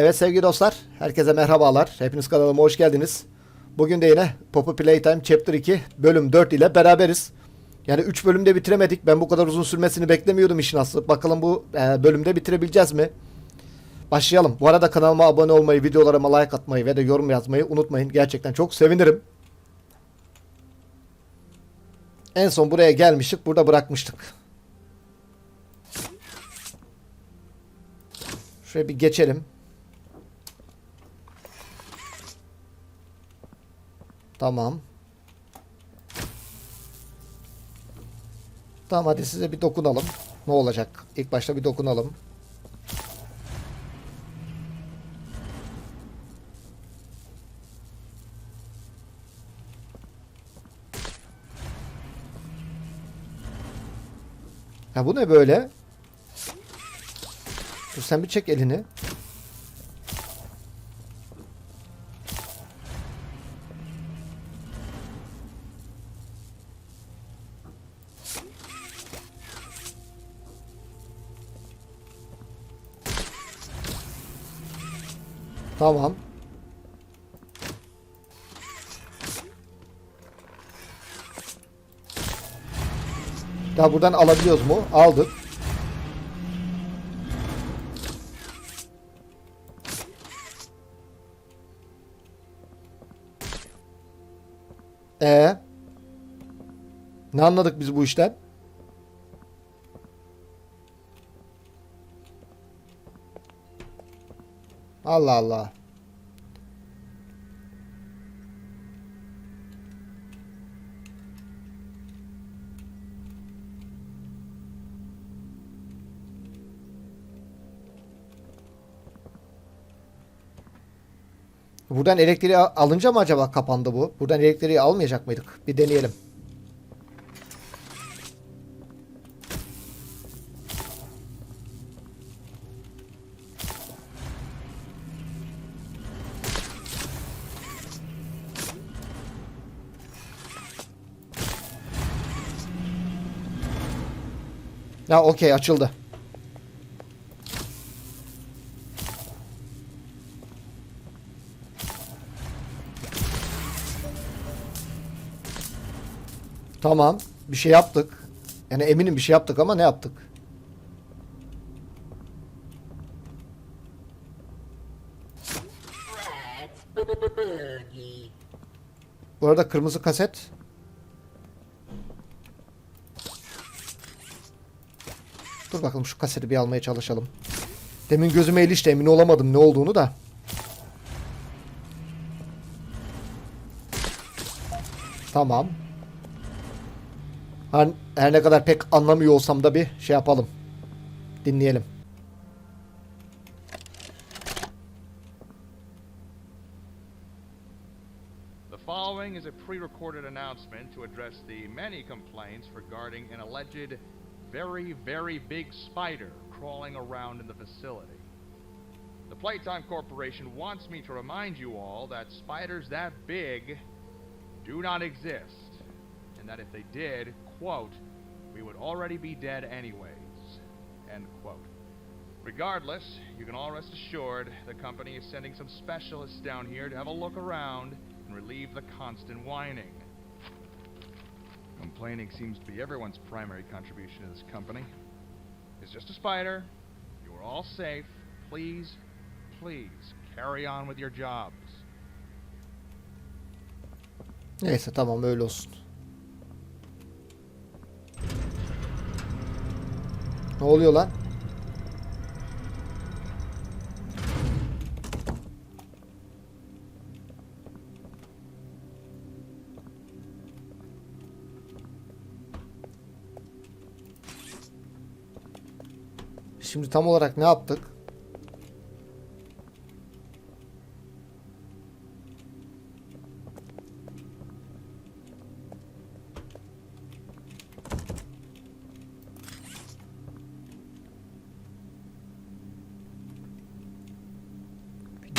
Evet sevgili dostlar, herkese merhabalar. Hepiniz kanalıma hoş geldiniz. Bugün de yine Poppy Playtime Chapter 2 bölüm 4 ile beraberiz. Yani 3 bölümde bitiremedik. Ben bu kadar uzun sürmesini beklemiyordum işin aslı. Bakalım bu e, bölümde bitirebileceğiz mi? Başlayalım. Bu arada kanalıma abone olmayı, videolarıma like atmayı ve de yorum yazmayı unutmayın. Gerçekten çok sevinirim. En son buraya gelmiştik. Burada bırakmıştık. Şöyle bir geçelim. Tamam. Tamam hadi size bir dokunalım. Ne olacak? İlk başta bir dokunalım. Ya bu ne böyle? Dur sen bir çek elini. Ya buradan alabiliyoruz mu? Aldık. Ee? Ne anladık biz bu işten? Allah Allah. Buradan elektriği al- alınca mı acaba kapandı bu? Buradan elektriği almayacak mıydık? Bir deneyelim. Ya okey açıldı. Tamam. Bir şey yaptık. Yani eminim bir şey yaptık ama ne yaptık? Bu arada kırmızı kaset. Dur bakalım şu kaseti bir almaya çalışalım. Demin gözüme ilişti emin olamadım ne olduğunu da. Tamam. Her, her ne kadar pek anlamıyor olsam da bir şey yapalım. Dinleyelim. The following is a pre-recorded announcement to address the many complaints regarding an alleged very, very big spider crawling around in the facility. The Playtime Corporation wants me to remind you all that spiders that big do not exist, and that if they did, quote, we would already be dead anyways, end quote. Regardless, you can all rest assured the company is sending some specialists down here to have a look around and relieve the constant whining. Complaining seems to be everyone's primary contribution to this company. It's just a spider. You are all safe. Please, please carry on with your jobs. Neyse tamam öyle olsun. Ne oluyor lan? Şimdi tam olarak ne yaptık?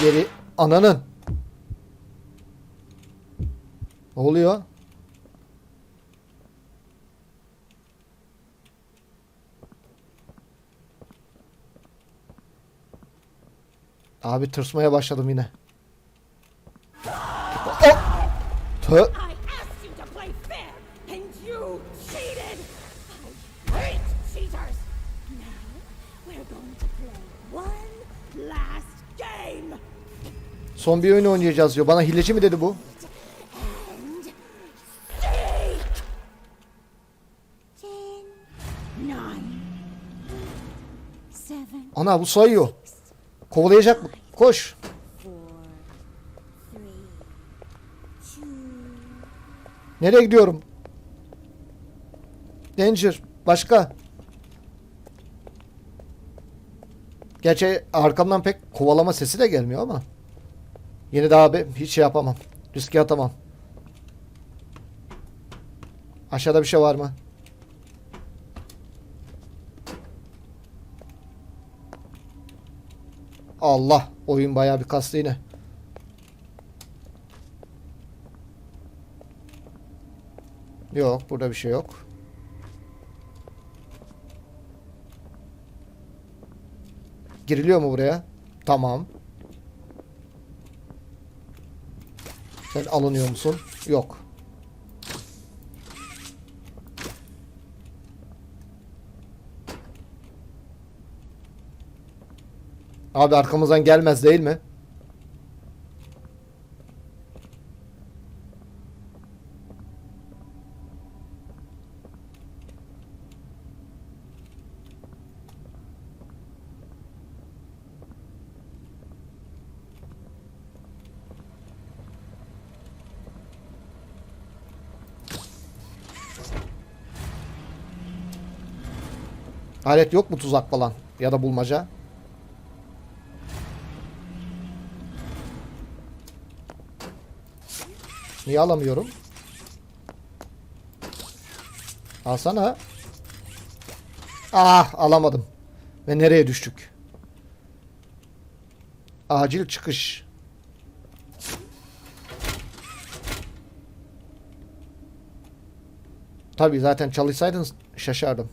Geri ananın. Ne oluyor? Abi tırsmaya başladım yine. Oh! Tö Son bir oyun oynayacağız diyor. Bana hileci mi dedi bu? Ana bu sayıyor. Kovalayacak mı? Koş. Nereye gidiyorum? Danger. Başka. Gerçi arkamdan pek kovalama sesi de gelmiyor ama. Yine de abi hiç şey yapamam. Riske atamam. Aşağıda bir şey var mı? Allah. Oyun bayağı bir kastı yine. Yok burada bir şey yok. Giriliyor mu buraya? Tamam. Sen alınıyor musun? Yok. Abi arkamızdan gelmez değil mi? Alet yok mu tuzak falan ya da bulmaca? Niye alamıyorum? Alsana. Ah alamadım. Ve nereye düştük? Acil çıkış. Tabii zaten çalışsaydın şaşardım.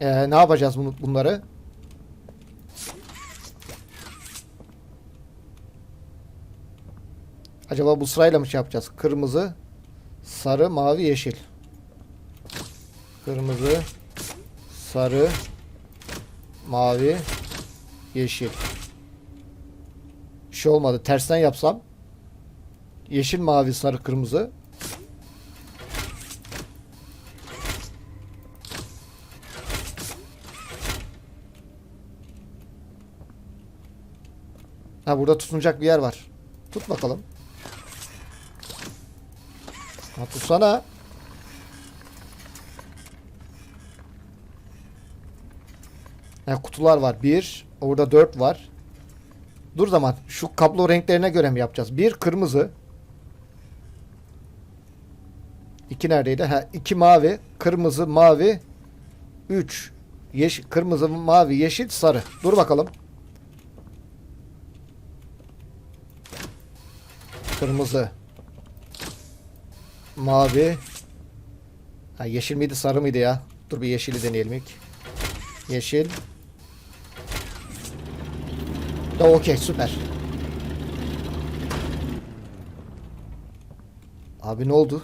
Ee, ne yapacağız bunu, bunları? Acaba bu sırayla mı şey yapacağız? Kırmızı, sarı, mavi, yeşil. Kırmızı, sarı, mavi, yeşil. Bir şey olmadı. Tersten yapsam. Yeşil, mavi, sarı, kırmızı. Burada tutunacak bir yer var. Tut bakalım. Ha tutsana. Ha kutular var. Bir. Orada dört var. Dur zaman. Şu kablo renklerine göre mi yapacağız? Bir kırmızı. İki neredeydi? Ha iki mavi. Kırmızı, mavi. Üç. Yeşil, kırmızı, mavi, yeşil, sarı. Dur bakalım. Kırmızı. Mavi. Ha, yeşil miydi sarı mıydı ya? Dur bir yeşili deneyelim ilk. Yeşil. Da okey süper. Abi ne oldu?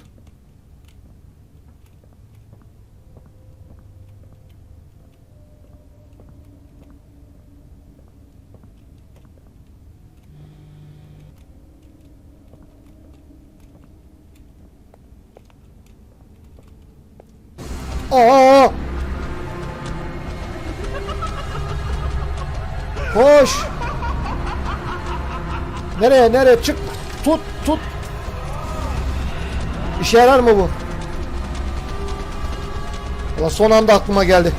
Nereye nereye çık. Tut tut. İşe yarar mı bu? Valla son anda aklıma geldi.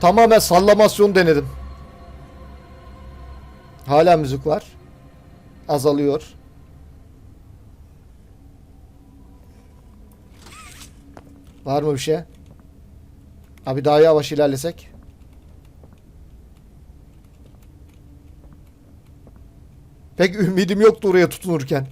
Tamamen sallamasyon denedim. Hala müzik var. Azalıyor. Var mı bir şey? Abi daha yavaş ilerlesek. Pek ümidim yoktu oraya tutunurken.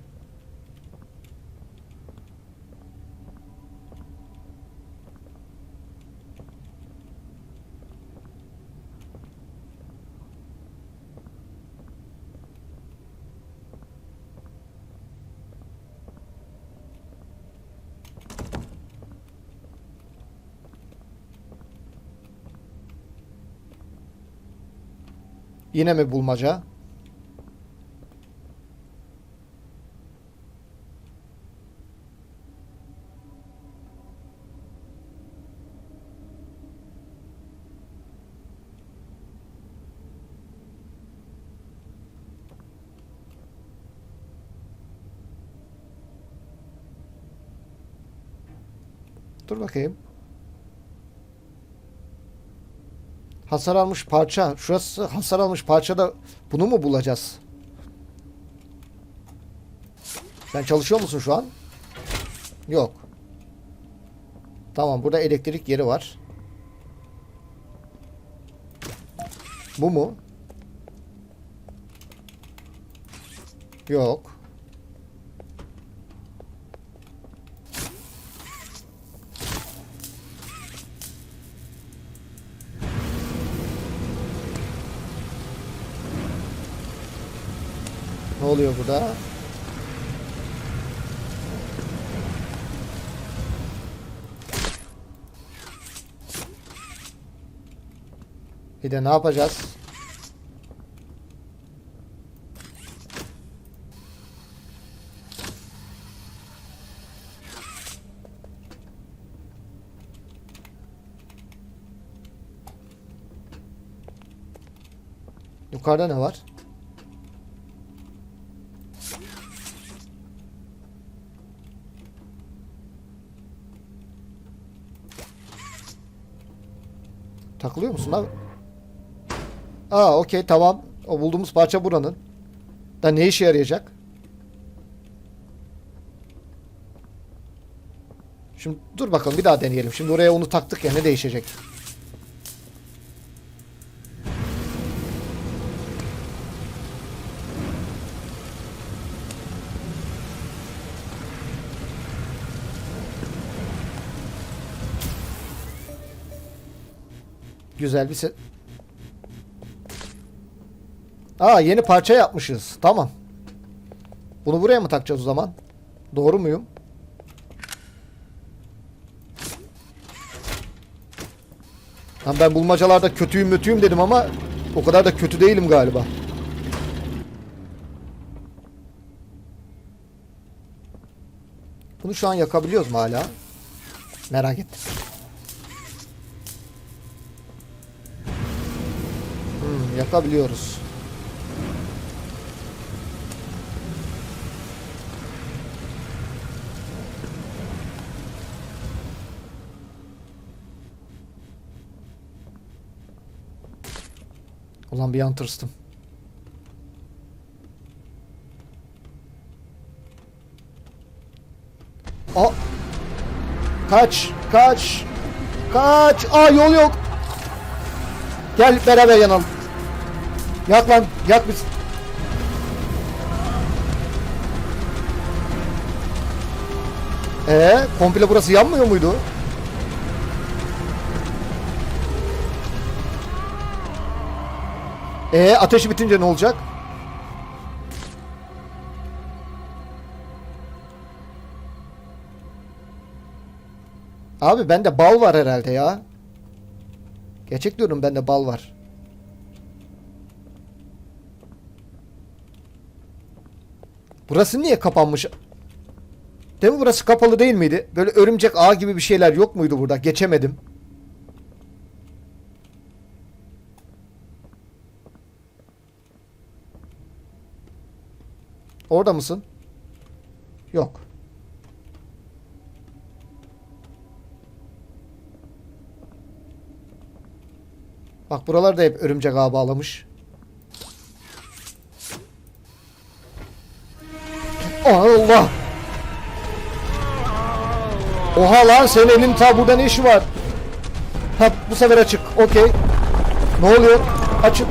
Yine mi bulmaca? Dur bakayım. Hasar almış parça. Şurası hasar almış parçada bunu mu bulacağız? Sen çalışıyor musun şu an? Yok. Tamam burada elektrik yeri var. Bu mu? Yok. Ne oluyor burada? Bir de ne yapacağız? Yukarıda ne var? Takılıyor musun abi? Aa okey tamam. O bulduğumuz parça buranın. Da ne işe yarayacak? Şimdi dur bakalım bir daha deneyelim. Şimdi oraya onu taktık ya ne değişecek? Güzel bir set. Aa yeni parça yapmışız. Tamam. Bunu buraya mı takacağız o zaman? Doğru muyum? Lan ben bulmacalarda kötüyüm mütüyüm dedim ama o kadar da kötü değilim galiba. Bunu şu an yakabiliyoruz mu hala? Merak ettim. Yakabiliyoruz. Ulan bir an tırstım. Aa! Kaç! Kaç! Kaç! Aa yol yok! Gel beraber yanalım. Yak lan, yak biz. Ee, komple burası yanmıyor muydu? Ee, ateşi bitince ne olacak? Abi bende bal var herhalde ya. Gerçek diyorum bende bal var. Burası niye kapanmış? Değil mi burası kapalı değil miydi? Böyle örümcek ağ gibi bir şeyler yok muydu burada? Geçemedim. Orada mısın? Yok. Bak buralar da hep örümcek ağı bağlamış. Allah! Oha lan senin elin ta burada ne işi var? Ha bu sefer açık. Okey. Ne oluyor? Açık.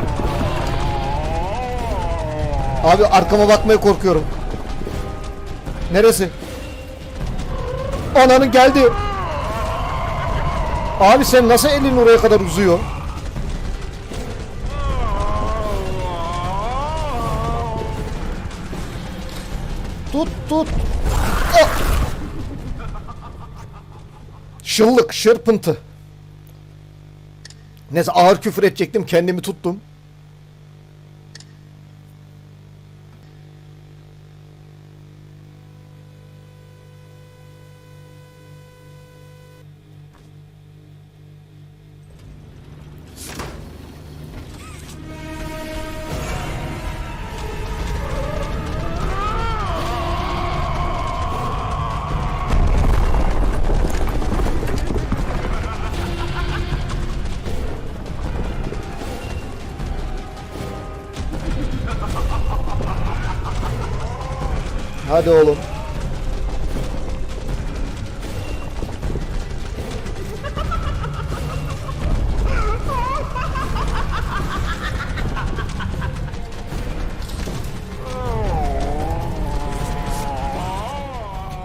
Abi arkama bakmaya korkuyorum. Neresi? Ananın geldi. Abi sen nasıl elin oraya kadar uzuyor? Tut tut. Ah! Şıllık, şırpıntı. Neyse ağır küfür edecektim kendimi tuttum. Hadi oğlum.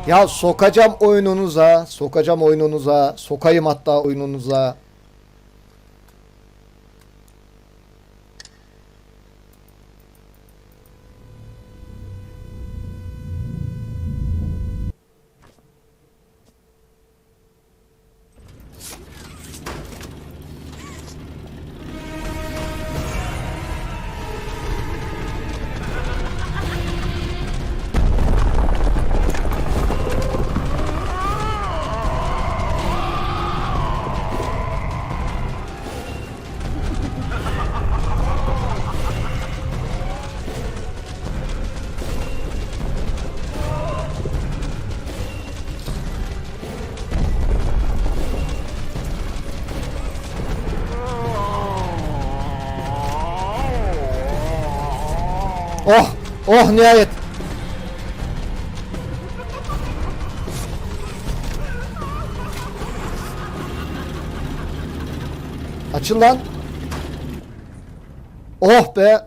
Ya sokacağım oyununuza, sokacağım oyununuza, sokayım hatta oyununuza. Oh, oh nihayet. Açıl lan. Oh be.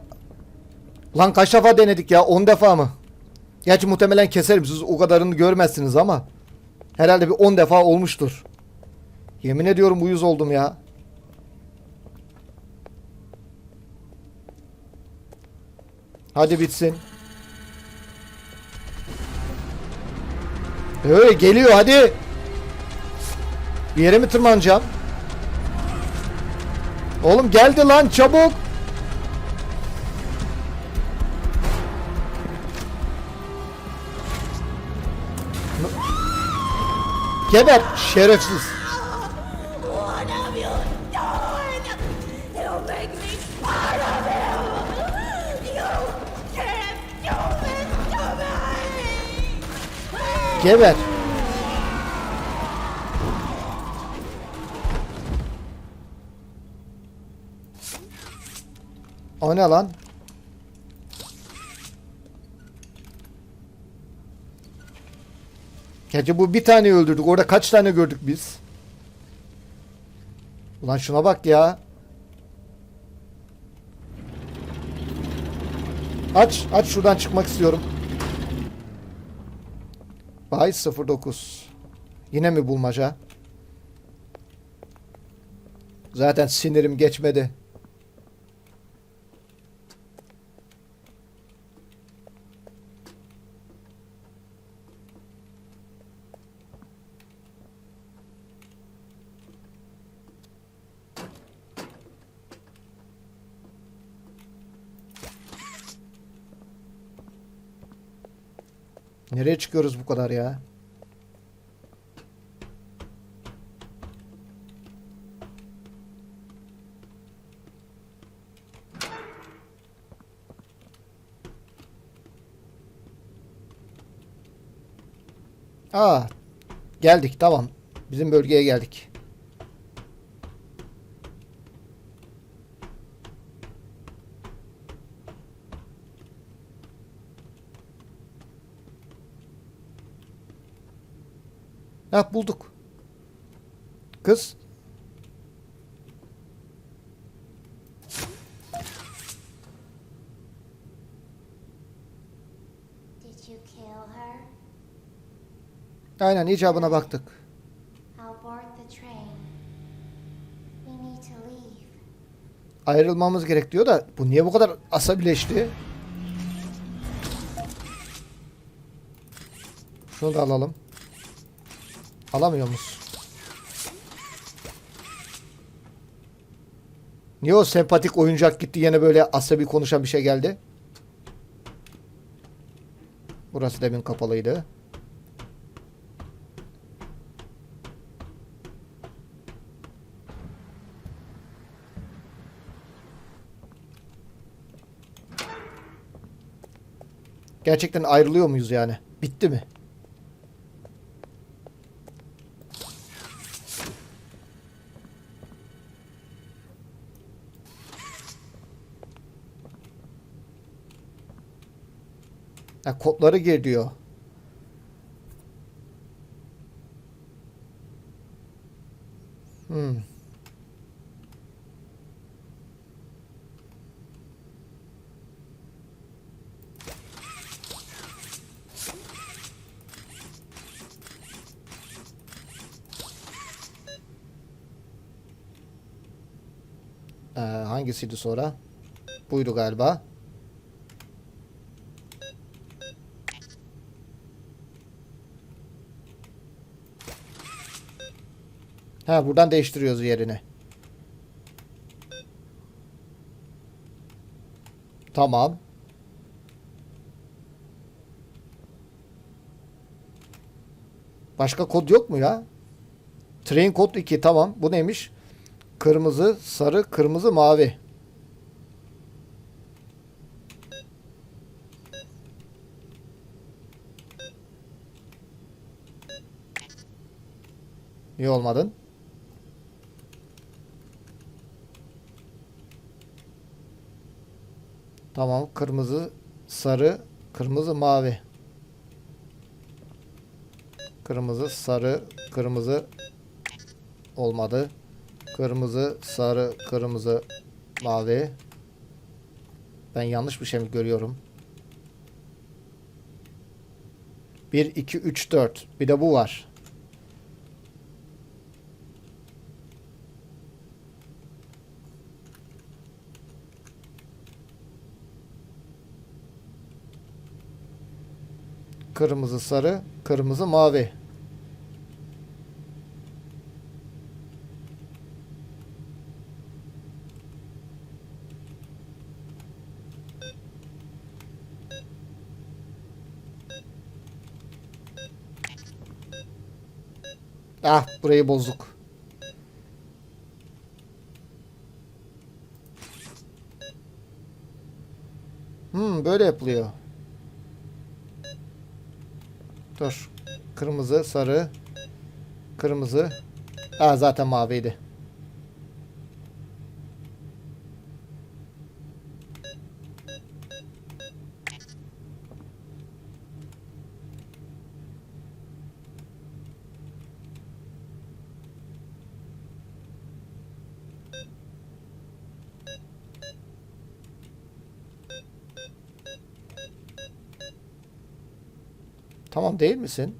Lan kaç defa denedik ya? 10 defa mı? Gerçi muhtemelen keserim. Siz o kadarını görmezsiniz ama. Herhalde bir 10 defa olmuştur. Yemin ediyorum uyuz oldum ya. Hadi bitsin. Öyle geliyor hadi. Bir yere mi tırmanacağım? Oğlum geldi lan çabuk. Geber şerefsiz. Geber. O ne lan? Gerçi bu bir tane öldürdük. Orada kaç tane gördük biz? Ulan şuna bak ya. Aç, aç şuradan çıkmak istiyorum. Bay 09. Yine mi bulmaca? Zaten sinirim geçmedi. Nereye çıkıyoruz bu kadar ya? Aa, geldik tamam. Bizim bölgeye geldik. Ha bulduk. Kız. Aynen icabına baktık. Ayrılmamız gerek diyor da bu niye bu kadar asabileşti? Şunu da alalım. Alamıyor musun? Niye o sempatik oyuncak gitti yine böyle asabi konuşan bir şey geldi? Burası demin kapalıydı. Gerçekten ayrılıyor muyuz yani? Bitti mi? Ha, kodları gir diyor. Hmm. Ee, hangisiydi sonra? Buydu galiba. Ha buradan değiştiriyoruz yerini. Tamam. Başka kod yok mu ya? Train kod 2 tamam. Bu neymiş? Kırmızı, sarı, kırmızı, mavi. Niye olmadın? Tamam. Kırmızı, sarı, kırmızı, mavi. Kırmızı, sarı, kırmızı olmadı. Kırmızı, sarı, kırmızı, mavi. Ben yanlış bir şey mi görüyorum? 1, 2, 3, 4. Bir de bu var. Kırmızı, sarı, kırmızı, mavi. Ah burayı bozduk. Hmm böyle yapılıyor. Dur. Kırmızı, sarı, kırmızı. Aa zaten maviydi. Tamam değil misin?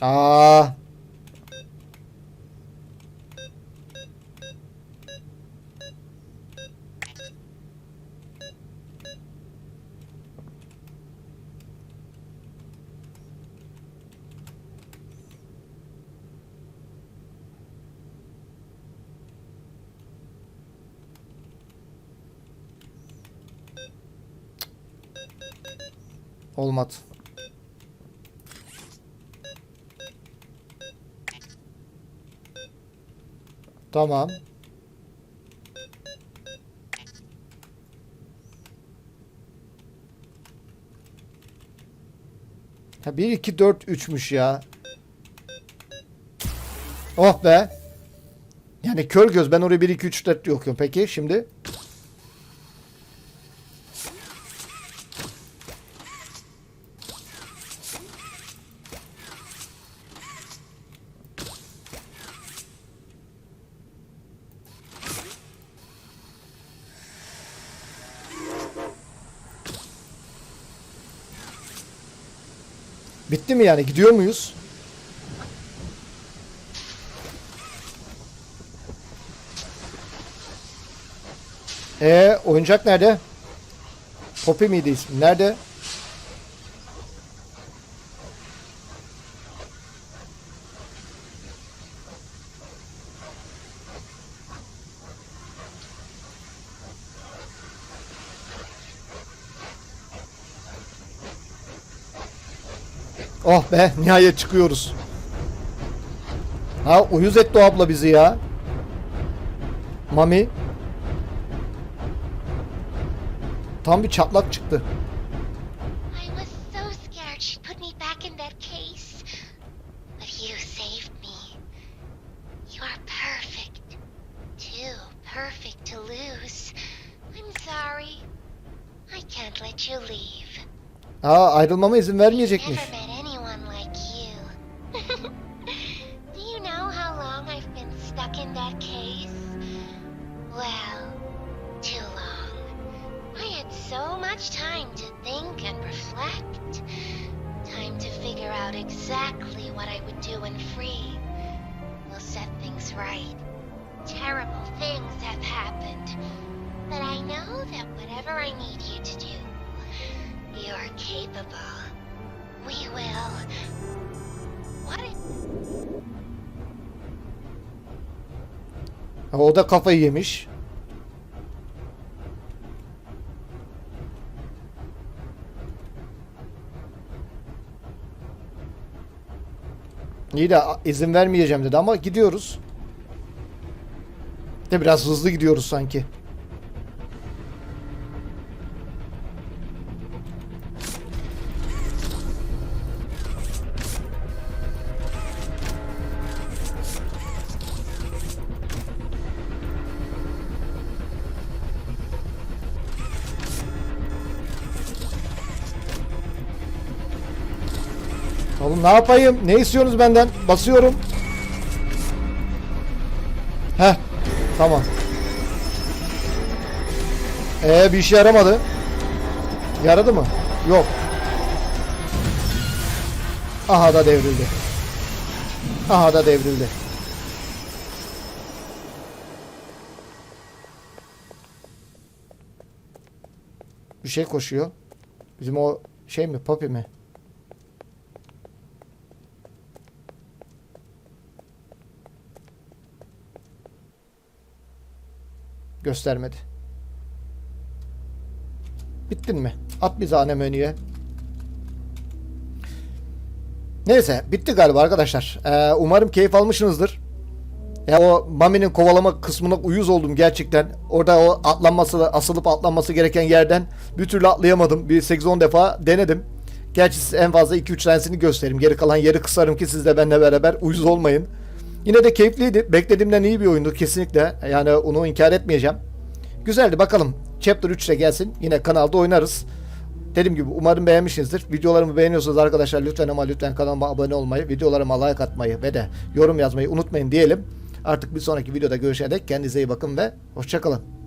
Aa. Olmadı. Tamam. Ha 1 2 4 3'müş ya. Oh be. Yani kör göz ben oraya 1 2 3 4 okuyorum. Peki şimdi bitti mi yani? Gidiyor muyuz? E oyuncak nerede? Poppy miydi ismi? Nerede? Be nihayet çıkıyoruz. Ha uyuz etti o abla bizi ya. Mami. Tam bir çatlak çıktı. I was so scared da kafayı yemiş. İyi de izin vermeyeceğim dedi ama gidiyoruz. De biraz hızlı gidiyoruz sanki. Oğlum ne yapayım? Ne istiyorsunuz benden? Basıyorum. Heh. Tamam. Ee bir işe yaramadı. Yaradı mı? Yok. Aha da devrildi. Aha da devrildi. Bir şey koşuyor. Bizim o şey mi? Poppy mi? Göstermedi. Bittin mi? At bizi anne menüye. Neyse bitti galiba arkadaşlar. Ee, umarım keyif almışsınızdır. Ya o Mami'nin kovalama kısmına uyuz oldum gerçekten. Orada o atlanması, asılıp atlanması gereken yerden bir türlü atlayamadım. Bir 8-10 defa denedim. Gerçi size en fazla 2-3 tanesini gösteririm. Geri kalan yeri kısarım ki siz de benimle beraber uyuz olmayın. Yine de keyifliydi. Beklediğimden iyi bir oyundu kesinlikle. Yani onu inkar etmeyeceğim. Güzeldi bakalım. Chapter 3 de gelsin. Yine kanalda oynarız. Dediğim gibi umarım beğenmişsinizdir. Videolarımı beğeniyorsanız arkadaşlar lütfen ama lütfen kanalıma abone olmayı, videolarıma like atmayı ve de yorum yazmayı unutmayın diyelim. Artık bir sonraki videoda görüşene dek kendinize iyi bakın ve hoşçakalın.